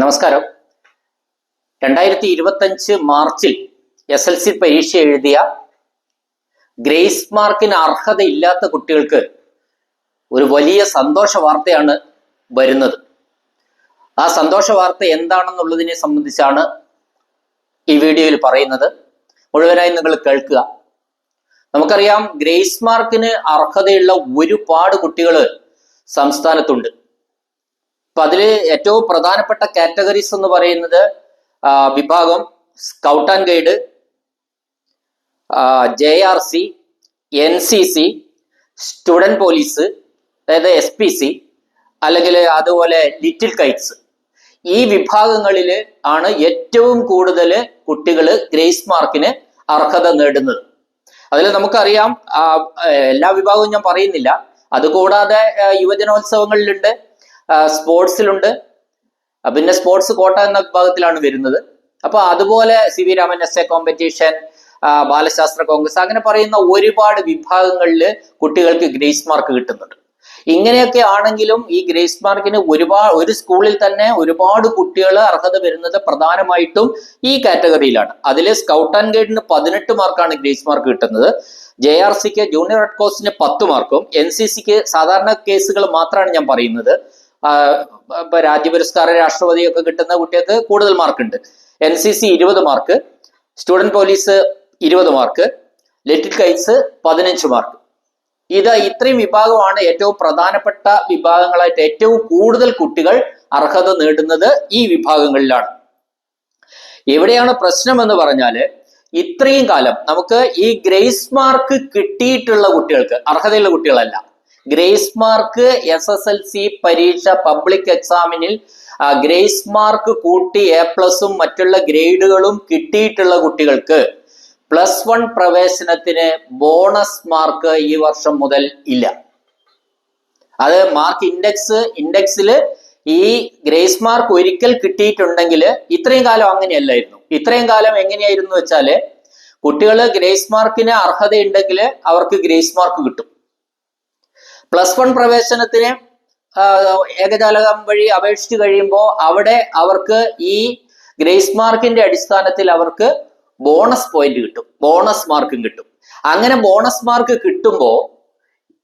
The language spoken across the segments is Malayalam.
നമസ്കാരം. രണ്ടായിരത്തി ഇരുപത്തഞ്ച് മാർച്ചിൽ എസ് എൽ സി പരീക്ഷ എഴുതിയ ഗ്രേസ് മാർക്കിന് അർഹതയില്ലാത്ത കുട്ടികൾക്ക് ഒരു വലിയ സന്തോഷ വാർത്തയാണ് വരുന്നത്. ആ സന്തോഷ വാർത്ത എന്താണെന്നുള്ളതിനെ സംബന്ധിച്ചാണ് ഈ വീഡിയോയിൽ പറയുന്നത്. മുഴുവനായി നിങ്ങൾ കേൾക്കുക. നമുക്കറിയാം ഗ്രേസ് മാർക്കിന് അർഹതയുള്ള ഒരുപാട് കുട്ടികൾ സംസ്ഥാനത്തുണ്ട്. അപ്പൊ അതിൽ ഏറ്റവും പ്രധാനപ്പെട്ട കാറ്റഗറീസ് എന്ന് പറയുന്നത് വിഭാഗം scout and guide J R C N C C student police അതായത് എസ് പി സി അല്ലെങ്കിൽ അതുപോലെ ലിറ്റിൽ കൈറ്റ്സ്. ഈ വിഭാഗങ്ങളിൽ ആണ് ഏറ്റവും കൂടുതൽ കുട്ടികൾ ഗ്രേസ് മാർക്കിന് അർഹത നേടുന്നത്. അതിൽ നമുക്കറിയാം എല്ലാ വിഭാഗവും ഞാൻ പറയുന്നില്ല. അതുകൂടാതെ യുവജനോത്സവങ്ങളിലുണ്ട്. സ്പോർട്സിലുണ്ട്. പിന്നെ സ്പോർട്സ് കോട്ട എന്ന വിഭാഗത്തിലാണ് വരുന്നത്. അപ്പൊ അതുപോലെ C V Raman essay competition ബാലശാസ്ത്ര കോൺഗ്രസ് അങ്ങനെ പറയുന്ന ഒരുപാട് വിഭാഗങ്ങളിൽ കുട്ടികൾക്ക് ഗ്രേസ് മാർക്ക് കിട്ടുന്നുണ്ട്. ഇങ്ങനെയൊക്കെ ആണെങ്കിലും ഈ ഗ്രേസ് മാർക്കിന് ഒരുപാട് ഒരു സ്കൂളിൽ തന്നെ ഒരുപാട് കുട്ടികൾ അർഹത വരുന്നത് പ്രധാനമായിട്ടും ഈ കാറ്റഗറിയിലാണ്. അതിൽ സ്കൗട്ട് ആൻഡ് ഗൈഡിന് പതിനെട്ട് മാർക്കാണ് ഗ്രേസ് മാർക്ക് കിട്ടുന്നത്. ജെ ആർ സിക്ക് ജൂനിയർ റെഡ് ക്രോസിന് പത്ത് മാർക്കും എൻ സി സിക്ക് സാധാരണ കേസുകൾ മാത്രമാണ് ഞാൻ പറയുന്നത്. രാജ്യ പുരസ്കാരം രാഷ്ട്രപതി ഒക്കെ കിട്ടുന്ന കുട്ടികൾക്ക് കൂടുതൽ മാർക്ക് ഉണ്ട് എൻ സി സി ഇരുപത് മാർക്ക് സ്റ്റുഡന്റ് പോലീസ് ഇരുപത് മാർക്ക് ലിറ്റിൽ കൈറ്റ്സ് പതിനഞ്ച് മാർക്ക്. ഇത് ഇത്രയും വിഭാഗമാണ് ഏറ്റവും പ്രധാനപ്പെട്ട വിഭാഗങ്ങളായിട്ട് ഏറ്റവും കൂടുതൽ കുട്ടികൾ അർഹത നേടുന്നത് ഈ വിഭാഗങ്ങളിലാണ്. എവിടെയാണ് പ്രശ്നം എന്ന് പറഞ്ഞാൽ ഇത്രയും കാലം നമുക്ക് ഈ ഗ്രേസ് മാർക്ക് കിട്ടിയിട്ടുള്ള കുട്ടികൾക്ക് അർഹതയുള്ള കുട്ടികളല്ല grace mark S S L C പരീക്ഷ പബ്ലിക് എക്സാമിനിൽ ഗ്രേസ് മാർക്ക് കൂട്ടി എ പ്ലസും മറ്റുള്ള ഗ്രേഡുകളും കിട്ടിയിട്ടുള്ള കുട്ടികൾക്ക് പ്ലസ് വൺ പ്രവേശനത്തിന് ബോണസ് മാർക്ക് ഈ വർഷം മുതൽ ഇല്ല. അത് മാർക്ക് ഇൻഡെക്സ് ഇൻഡെക്സിൽ ഈ ഗ്രേസ് മാർക്ക് ഒരിക്കൽ കിട്ടിയിട്ടുണ്ടെങ്കിൽ ഇത്രയും കാലം അങ്ങനെയല്ലായിരുന്നു. ഇത്രയും കാലം എങ്ങനെയായിരുന്നു വെച്ചാൽ കുട്ടികൾ ഗ്രേസ് മാർക്കിന് അർഹതയുണ്ടെങ്കിൽ അവർക്ക് ഗ്രേസ് മാർക്ക് കിട്ടും. പ്ലസ് വൺ പ്രവേശനത്തിന് ഏകജാലകം വഴി അപേക്ഷിച്ച് കഴിയുമ്പോൾ അവിടെ അവർക്ക് ഈ ഗ്രേസ് മാർക്കിന്റെ അടിസ്ഥാനത്തിൽ അവർക്ക് ബോണസ് പോയിന്റ് കിട്ടും. ബോണസ് മാർക്കും കിട്ടും. അങ്ങനെ ബോണസ് മാർക്ക് കിട്ടുമ്പോൾ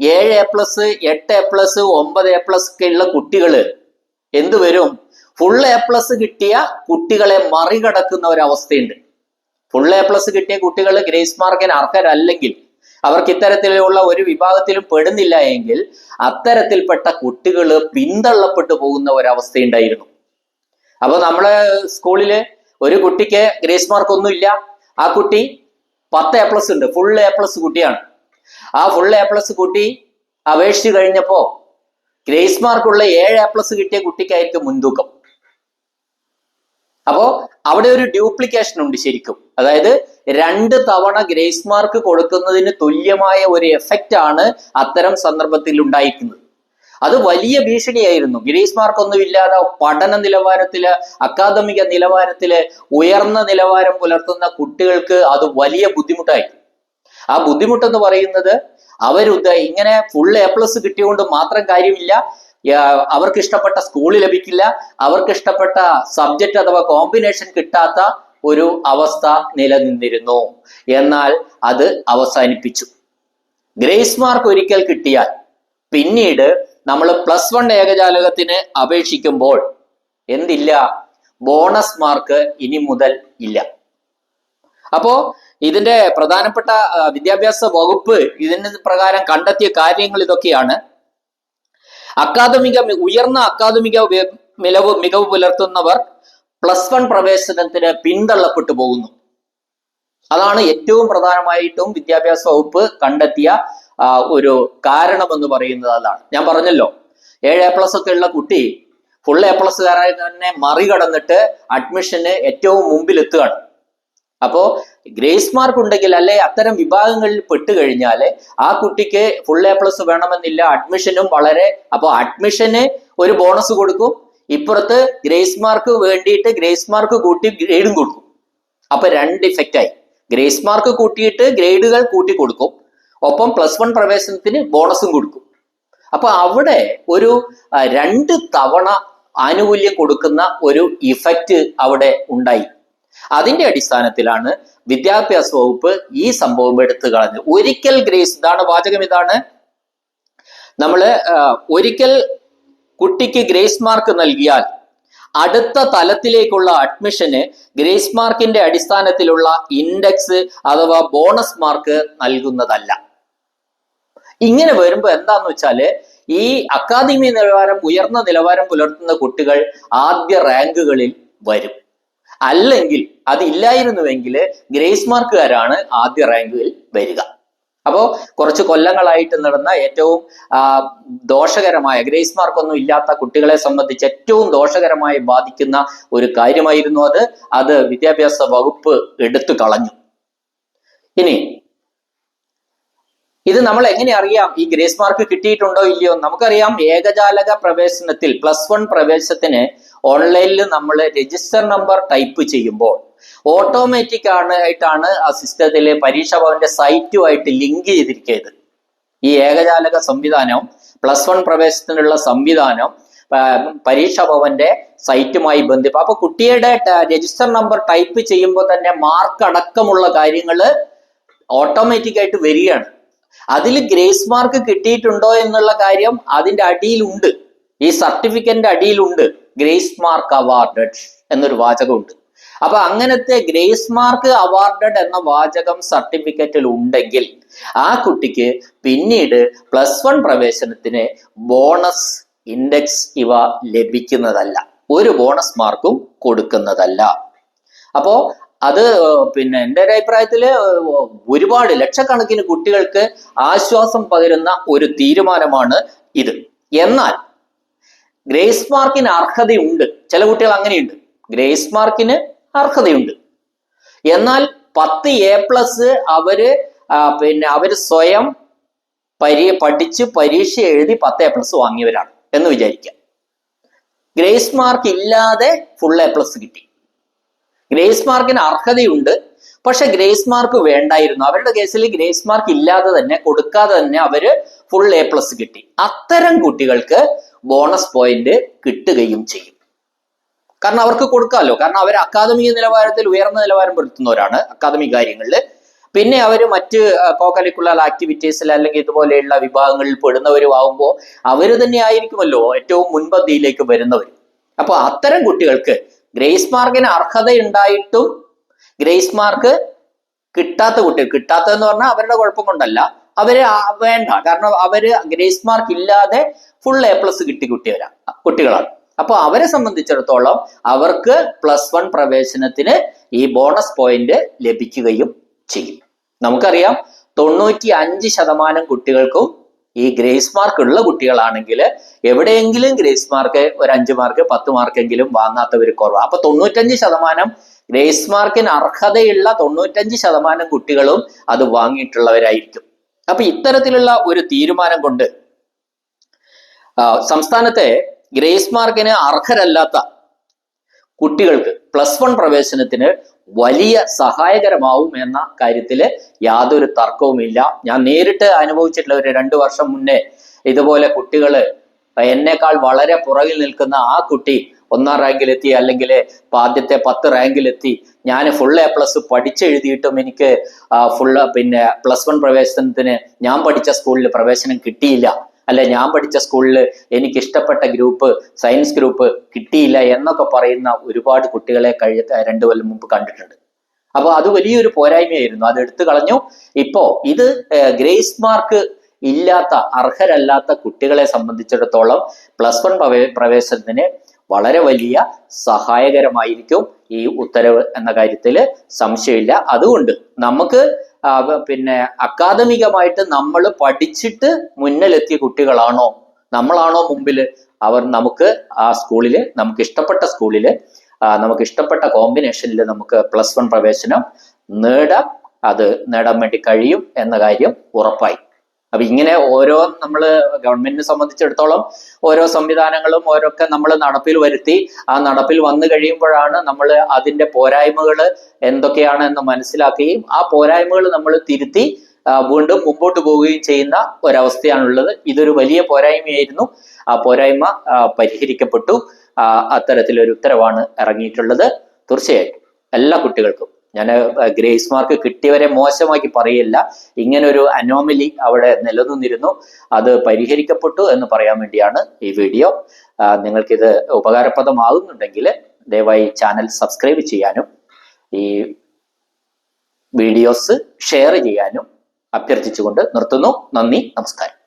ഏഴ് എ പ്ലസ് എട്ട് എ പ്ലസ് ഒമ്പത് എ പ്ലസ് ഒക്കെ ഉള്ള കുട്ടികൾ എന്ത് വരും? ഫുൾ എ പ്ലസ് കിട്ടിയ കുട്ടികളെ മറികടക്കുന്ന ഒരു അവസ്ഥയുണ്ട്. ഫുൾ എ പ്ലസ് കിട്ടിയ കുട്ടികൾ ഗ്രേസ് മാർക്കിന് അർഹരല്ലെങ്കിൽ അവർക്ക് ഇത്തരത്തിലുള്ള ഒരു വിഭാഗത്തിലും പെടുന്നില്ല എങ്കിൽ അത്തരത്തിൽപ്പെട്ട കുട്ടികൾ പിന്തള്ളപ്പെട്ടു പോകുന്ന ഒരവസ്ഥയുണ്ടായിരുന്നു. അപ്പൊ നമ്മളെ സ്കൂളിൽ ഒരു കുട്ടിക്ക് ഗ്രേസ് മാർക്ക് ഒന്നുമില്ല ആ കുട്ടി പത്ത് എ പ്ലസ് ഉണ്ട്. ഫുൾ എ പ്ലസ് കുട്ടിയാണ്. ആ ഫുൾ എ പ്ലസ് കുട്ടി അപേക്ഷിച്ച് കഴിഞ്ഞപ്പോ ഗ്രേസ് മാർക്കുള്ള ഏഴ് എ പ്ലസ് കിട്ടിയ കുട്ടിക്കായിരിക്കും മുൻതൂക്കം. അപ്പോ അവിടെ ഒരു ഡ്യൂപ്ലിക്കേഷൻ ഉണ്ട് ശരിക്കും. അതായത് രണ്ട് തവണ ഗ്രേസ് മാർക്ക് കൊടുക്കുന്നതിന് തുല്യമായ ഒരു എഫക്റ്റ് ആണ് അത്തരം സന്ദർഭത്തിൽ ഉണ്ടായിരിക്കുന്നത്. അത് വലിയ ഭീഷണിയായിരുന്നു. ഗ്രേസ് മാർക്ക് ഒന്നും ഇല്ലാതെ പഠന നിലവാരത്തിൽ അക്കാദമിക നിലവാരത്തിൽ ഉയർന്ന നിലവാരം പുലർത്തുന്ന കുട്ടികൾക്ക് അത് വലിയ ബുദ്ധിമുട്ടായി. ആ ബുദ്ധിമുട്ടെന്ന് പറയുന്നത് അവരുദ്ധ ഇങ്ങനെ ഫുൾ എ പ്ലസ് കിട്ടിയോണ്ട് മാത്രം കാര്യമില്ല. അവർക്ക് ഇഷ്ടപ്പെട്ട സ്കൂൾ ലഭിക്കില്ല അവർക്ക് ഇഷ്ടപ്പെട്ട സബ്ജക്റ്റ് അഥവാ കോമ്പിനേഷൻ കിട്ടാത്ത ഒരു അവസ്ഥ നിലനിന്നിരുന്നു. എന്നാൽ അത് അവസാനിപ്പിച്ചു. ഗ്രേസ് മാർക്ക് ഒരിക്കൽ കിട്ടിയാൽ പിന്നീട് നമ്മൾ പ്ലസ് വൺ ഏകജാലകത്തിന് അപേക്ഷിക്കുമ്പോൾ എന്തില്ല? ബോണസ് മാർക്ക് ഇനി മുതൽ ഇല്ല. അപ്പോ ഇതിന്റെ പ്രധാനപ്പെട്ട വിദ്യാഭ്യാസ വകുപ്പ് ഇതിന് പ്രകാരം കണ്ടെത്തിയ കാര്യങ്ങൾ ഇതൊക്കെയാണ്. അക്കാദമിക ഉയർന്ന അക്കാദമിക മികവ് മികവ് പുലർത്തുന്നവർ പ്ലസ് വൺ പ്രവേശനത്തിന് പിന്തള്ളപ്പെട്ടു പോകുന്നു. അതാണ് ഏറ്റവും പ്രധാനമായിട്ടും വിദ്യാഭ്യാസ വകുപ്പ് കണ്ടെത്തിയ ഒരു കാരണം എന്ന് പറയുന്നത് അതാണ്. ഞാൻ പറഞ്ഞല്ലോ ഏഴ് എ പ്ലസ് ഒക്കെ ഉള്ള കുട്ടി ഫുൾ എ പ്ലസ് തന്നെ മറികടന്നിട്ട് അഡ്മിഷന് ഏറ്റവും മുമ്പിൽ എത്തുകയാണ് അപ്പോ ഗ്രേസ് മാർക്ക് ഉണ്ടെങ്കിൽ അല്ലെ അത്തരം വിഭാഗങ്ങളിൽ പെട്ട് കഴിഞ്ഞാൽ ആ കുട്ടിക്ക് ഫുൾ എ പ്ലസ് വേണമെന്നില്ല അഡ്മിഷനും വളരെ അപ്പൊ അഡ്മിഷന് ഒരു ബോണസ് കൊടുക്കും. ഇപ്പുറത്ത് ഗ്രേസ് മാർക്ക് വേണ്ടിയിട്ട് ഗ്രേസ് മാർക്ക് കൂട്ടി ഗ്രേഡും കൊടുക്കും. അപ്പൊ രണ്ട് ഇഫക്റ്റ് ആയി. ഗ്രേസ് മാർക്ക് കൂട്ടിയിട്ട് ഗ്രേഡുകൾ കൂട്ടി കൊടുക്കും. ഒപ്പം പ്ലസ് വൺ പ്രവേശനത്തിന് ബോണസും കൊടുക്കും. അപ്പൊ അവിടെ ഒരു രണ്ട് തവണ ആനുകൂല്യം കൊടുക്കുന്ന ഒരു ഇഫക്റ്റ് അവിടെ ഉണ്ടായി. അതിന്റെ അടിസ്ഥാനത്തിലാണ് വിദ്യാഭ്യാസ വകുപ്പ് ഈ സംഭവം എടുത്തു കളഞ്ഞത്. ഒരിക്കൽ ഗ്രേസ് ഇതാണ് വാചകം ഇതാണ് നമ്മൾ ഒരിക്കൽ കുട്ടിക്ക് ഗ്രേസ് മാർക്ക് നൽകിയാൽ അടുത്ത തലത്തിലേക്കുള്ള അഡ്മിഷന് ഗ്രേസ് മാർക്കിന്റെ അടിസ്ഥാനത്തിലുള്ള ഇൻഡെക്സ് അഥവാ ബോണസ് മാർക്ക് നൽകുന്നതല്ല. ഇങ്ങനെ വരുമ്പോൾ എന്താന്ന് വെച്ചാൽ ഈ അക്കാദമി നിലവാരം ഉയർന്ന നിലവാരം പുലർത്തുന്ന കുട്ടികൾ ആദ്യ റാങ്കുകളിൽ വരും. അല്ലെങ്കിൽ അതില്ലായിരുന്നുവെങ്കിൽ ഗ്രേസ് മാർക്കുകാരാണ് ആദ്യ റാങ്കിൽ വരിക. അപ്പോ കുറച്ച് കൊല്ലങ്ങളായിട്ട് നടന്ന ഏറ്റവും ദോഷകരമായ ഗ്രേസ് മാർക്ക് ഒന്നും ഇല്ലാത്ത കുട്ടികളെ സംബന്ധിച്ച് ഏറ്റവും ദോഷകരമായി ബാധിക്കുന്ന ഒരു കാര്യമായിരുന്നു അത്. അത് വിദ്യാഭ്യാസ വകുപ്പ് എടുത്തു കളഞ്ഞു. ഇനി ഇത് നമ്മൾ എങ്ങനെ അറിയാം? ഈ ഗ്രേസ് മാർക്ക് കിട്ടിയിട്ടുണ്ടോ ഇല്ലയോ നമുക്കറിയാം. ഏകജാലക പ്രവേശനത്തിൽ പ്ലസ് വൺ പ്രവേശനത്തിന് ഓൺലൈനിൽ നമ്മൾ രജിസ്റ്റർ നമ്പർ ടൈപ്പ് ചെയ്യുമ്പോൾ ഓട്ടോമാറ്റിക് ആണ് ആയിട്ടാണ് ആ സിസ്റ്റത്തിലെ പരീക്ഷാ ഭവന്റെ സൈറ്റുമായിട്ട് ലിങ്ക് ചെയ്തിരിക്കുന്നത്. ഈ ഏകജാലക സംവിധാനം പ്ലസ് വൺ പ്രവേശനത്തിനുള്ള സംവിധാനം പരീക്ഷ ഭവന്റെ സൈറ്റുമായി ബന്ധിപ്പ് അപ്പൊ കുട്ടിയുടെ രജിസ്റ്റർ നമ്പർ ടൈപ്പ് ചെയ്യുമ്പോൾ തന്നെ മാർക്ക് അടക്കമുള്ള കാര്യങ്ങൾ ഓട്ടോമാറ്റിക് ആയിട്ട് വരികയാണ്. അതിൽ ഗ്രേസ് മാർക്ക് കിട്ടിയിട്ടുണ്ടോ എന്നുള്ള കാര്യം അതിന്റെ അടിയിലുണ്ട്. ഈ സർട്ടിഫിക്കറ്റിന്റെ അടിയിലുണ്ട്. ഗ്രേസ് മാർക്ക് അവാർഡഡ് എന്നൊരു വാചകമുണ്ട്. അപ്പൊ അങ്ങനത്തെ ഗ്രേസ് മാർക്ക് അവാർഡഡ് എന്ന വാചകം സർട്ടിഫിക്കറ്റിൽ ഉണ്ടെങ്കിൽ ആ കുട്ടിക്ക് പിന്നീട് പ്ലസ് വൺ പ്രവേശനത്തിന് ബോണസ് ഇൻഡെക്സ് ഇവ ലഭിക്കുന്നതല്ല. ഒരു ബോണസ് മാർക്കും കൊടുക്കുന്നതല്ല. അപ്പോ അത് പിന്നെ എന്റെ ഒരു അഭിപ്രായത്തിൽ ഒരുപാട് ലക്ഷക്കണക്കിന് കുട്ടികൾക്ക് ആശ്വാസം പകരുന്ന ഒരു തീരുമാനമാണ് ഇത്. എന്നാൽ ഗ്രേസ് മാർക്കിന് അർഹതയുണ്ട്. ചില കുട്ടികൾ അങ്ങനെയുണ്ട്. ഗ്രേസ് മാർക്കിന് അർഹതയുണ്ട്. എന്നാൽ പത്ത് എ പ്ലസ് അവർ പിന്നെ അവർ സ്വയം പരി പഠിച്ച് പരീക്ഷ എഴുതി പത്ത് എ പ്ലസ് വാങ്ങിയവരാണ് എന്ന് വിചാരിക്കുക. ഗ്രേസ് മാർക്ക് ഇല്ലാതെ ഫുൾ എ പ്ലസ് കിട്ടി. ഗ്രേസ് മാർക്കിന് അർഹതയുണ്ട്. പക്ഷെ ഗ്രേസ് മാർക്ക് വേണ്ടായിരുന്നു. അവരുടെ കേസിൽ ഗ്രേസ് മാർക്ക് ഇല്ലാതെ തന്നെ കൊടുക്കാതെ തന്നെ അവർ ഫുൾ എ പ്ലസ് കിട്ടി. അത്തരം കുട്ടികൾക്ക് ബോണസ് പോയിന്റ് കിട്ടുകയും ചെയ്യും. കാരണം അവർക്ക് കൊടുക്കാമല്ലോ. കാരണം അവർ അക്കാദമിക നിലവാരത്തിൽ ഉയർന്ന നിലവാരം പുലർത്തുന്നവരാണ് അക്കാദമിക് കാര്യങ്ങളിൽ. പിന്നെ അവർ മറ്റ് കോ കരിക്കുലർ ആക്ടിവിറ്റീസിൽ അല്ലെങ്കിൽ ഇതുപോലെയുള്ള വിഭാഗങ്ങളിൽ പെടുന്നവരും ആവുമ്പോൾ അവർ തന്നെ ആയിരിക്കുമല്ലോ ഏറ്റവും മുൻപന്തിയിലേക്ക് വരുന്നവർ അപ്പോൾ അത്തരം കുട്ടികൾക്ക് ഗ്രേസ് മാർക്കിന് അർഹതയുണ്ടായിട്ടും ഗ്രേസ് മാർക്ക് കിട്ടാത്ത കുട്ടികൾ കിട്ടാത്തതെന്ന് പറഞ്ഞാൽ അവരുടെ കുഴപ്പം കൊണ്ടല്ല. അവർ വേണ്ട. കാരണം അവർ ഗ്രേസ് മാർക്ക് ഇല്ലാതെ ഫുൾ എ പ്ലസ് കിട്ടി കുട്ടിയവരാ കുട്ടികളാണ്. അപ്പൊ അവരെ സംബന്ധിച്ചിടത്തോളം അവർക്ക് പ്ലസ് വൺ പ്രവേശനത്തിന് ഈ ബോണസ് പോയിന്റ് ലഭിക്കുകയും ചെയ്യും. നമുക്കറിയാം തൊണ്ണൂറ്റി അഞ്ച് ശതമാനം കുട്ടികൾക്കും ഈ ഗ്രേസ് മാർക്ക് ഉള്ള കുട്ടികളാണെങ്കിൽ എവിടെയെങ്കിലും ഗ്രേസ് മാർക്ക് ഒരു അഞ്ച് മാർക്ക് പത്ത് മാർക്കെങ്കിലും വാങ്ങാത്തവർ കുറവാണ് അപ്പൊ തൊണ്ണൂറ്റഞ്ച് ശതമാനം ഗ്രേസ് മാർക്കിന് അർഹതയുള്ള തൊണ്ണൂറ്റഞ്ച് ശതമാനം കുട്ടികളും അത് വാങ്ങിയിട്ടുള്ളവരായിരിക്കും. അപ്പൊ ഇത്തരത്തിലുള്ള ഒരു തീരുമാനം കൊണ്ട് സംസ്ഥാനത്തെ ഗ്രേസ് മാർക്കിന് അർഹരല്ലാത്ത കുട്ടികൾക്ക് പ്ലസ് വൺ പ്രവേശനത്തിന് വലിയ സഹായകരമാവും എന്ന കാര്യത്തിൽ യാതൊരു തർക്കവുമില്ല. ഞാൻ നേരിട്ട് അനുഭവിച്ചിട്ടുള്ള ഒരു രണ്ടു വർഷം മുന്നേ ഇതുപോലെ കുട്ടികൾ എന്നേക്കാൾ വളരെ പുറകിൽ നിൽക്കുന്ന ആ കുട്ടി ഒന്നാം റാങ്കിലെത്തി അല്ലെങ്കിൽ ആദ്യത്തെ പത്ത് റാങ്കിലെത്തി. ഞാൻ ഫുൾ എ പ്ലസ് പഠിച്ചെഴുതിയിട്ടും എനിക്ക് ഫുള്ള് പിന്നെ പ്ലസ് വൺ പ്രവേശനത്തിന് ഞാൻ പഠിച്ച സ്കൂളിൽ പ്രവേശനം കിട്ടിയില്ല. അല്ലെ ഞാൻ പഠിച്ച സ്കൂളിൽ എനിക്ക് ഇഷ്ടപ്പെട്ട ഗ്രൂപ്പ് സയൻസ് ഗ്രൂപ്പ് കിട്ടിയില്ല എന്നൊക്കെ പറയുന്ന ഒരുപാട് കുട്ടികളെ കഴിഞ്ഞ രണ്ടു കൊല്ലം മുമ്പ് കണ്ടിട്ടുണ്ട്. അപ്പൊ അത് വലിയൊരു പോരായ്മയായിരുന്നു. അത് എടുത്തു കളഞ്ഞു. ഇപ്പോ ഇത് ഗ്രേസ് മാർക്ക് ഇല്ലാത്ത അർഹരല്ലാത്ത കുട്ടികളെ സംബന്ധിച്ചിടത്തോളം പ്ലസ് വൺ പ്രവേശനത്തിന് വളരെ വലിയ സഹായകരമായിരിക്കും ഈ ഉത്തരവ് എന്ന കാര്യത്തിൽ സംശയമില്ല. അതുകൊണ്ട് നമുക്ക് പിന്നെ അക്കാദമികമായിട്ട് നമ്മൾ പഠിച്ചിട്ട് മുന്നിലെത്തിയ കുട്ടികളാണോ? നമ്മളാണോ മുമ്പിൽ അവർ നമുക്ക് ആ സ്കൂളിൽ നമുക്ക് ഇഷ്ടപ്പെട്ട സ്കൂളിൽ നമുക്ക് ഇഷ്ടപ്പെട്ട കോമ്പിനേഷനിൽ നമുക്ക് പ്ലസ് വൺ പ്രവേശനം നേടാം. അത് നേടാൻ വേണ്ടി കഴിയും എന്ന കാര്യം ഉറപ്പായി. അപ്പൊ ഇങ്ങനെ ഓരോ നമ്മൾ ഗവൺമെന്റിനെ സംബന്ധിച്ചിടത്തോളം ഓരോ സംവിധാനങ്ങളും ഓരോക്കെ നമ്മൾ നടപ്പിൽ വരുത്തി ആ നടപ്പിൽ വന്നു കഴിയുമ്പോഴാണ് നമ്മൾ അതിന്റെ പോരായ്മകൾ എന്തൊക്കെയാണ് എന്ന് മനസ്സിലാക്കുകയും ആ പോരായ്മകൾ നമ്മൾ തിരുത്തി വീണ്ടും മുമ്പോട്ട് പോവുകയും ചെയ്യുന്ന ഒരവസ്ഥയാണുള്ളത്. ഇതൊരു വലിയ പോരായ്മയായിരുന്നു. ആ പോരായ്മ പരിഹരിക്കപ്പെട്ടു. അത്തരത്തിലൊരു ഉത്തരവാണ് ഇറങ്ങിയിട്ടുള്ളത്. തീർച്ചയായിട്ടും. എല്ലാ കുട്ടികൾക്കും. ഞാൻ ഗ്രേസ് മാർക്ക് കിട്ടിയവരെ മോശമാക്കി പറയില്ല. ഇങ്ങനെ ഒരു അനോമലി അവിടെ നിലനിന്നിരുന്നു. അത് പരിഹരിക്കപ്പെട്ടു എന്ന് പറയാൻ വേണ്ടിയാണ് ഈ വീഡിയോ. നിങ്ങൾക്കിത് ഉപകാരപ്രദമാകുന്നുണ്ടെങ്കിൽ ദയവായി ചാനൽ സബ്സ്ക്രൈബ് ചെയ്യാനും ഈ വീഡിയോസ് ഷെയർ ചെയ്യാനും അഭ്യർത്ഥിച്ചുകൊണ്ട് നിർത്തുന്നു. നന്ദി നമസ്കാരം.